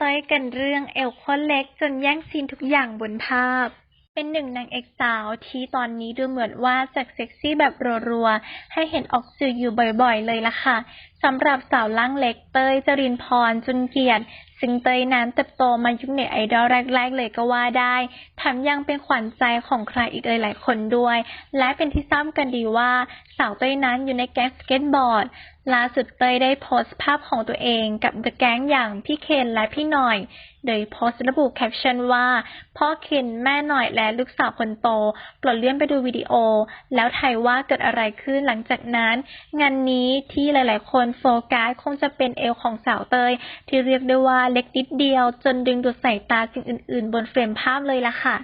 ต้ยกันเรื่องเอวข้นเล็กจนแย่งซีนทุกอย่างบนภาพ เป็นหนึ่งนางเอกสาวที่ตอนนี้ดูเหมือนว่าจากเซ็กซี่แบบรัวๆ ให้เห็นออกสื่ออยู่บ่อยๆ เลยล่ะค่ะ สำหรับสาวล่างเล็กเต้ยจรินพรจุนเกียรติซึ่งเต้ยนั้นเติบโตมายุคเน็ตไอดอลแรก ๆ เลยก็ว่าได้แถมยังเป็นขวัญใจของใครอีกหลายๆคนด้วย และเป็นที่ทราบกันดีว่าสาวเต้ยนั้นอยู่ในแก๊งสเก็ตบอร์ดล่าสุดเต้ยได้โพสต์ภาพของตัวเองกับเดอะแก๊งอย่างพี่เคนและพี่หน่อย โดยโพสต์ระบุแคปชั่นว่า พ่อเคนแม่หน่อยและลูกสาวคนโตปรดเลื่อนไปดูวิดีโอ แล้วถ่ายว่าเกิดอะไรขึ้นหลังจากนั้น งานนี้ที่หลายๆ คนโฟกัสคงจะเป็นเอวของสาวเตย ที่เรียกได้ว่าเล็กนิดเดียว จนดึงดูดสายตาสิ่งอื่น ๆ บนเฟรมภาพเลยล่ะค่ะ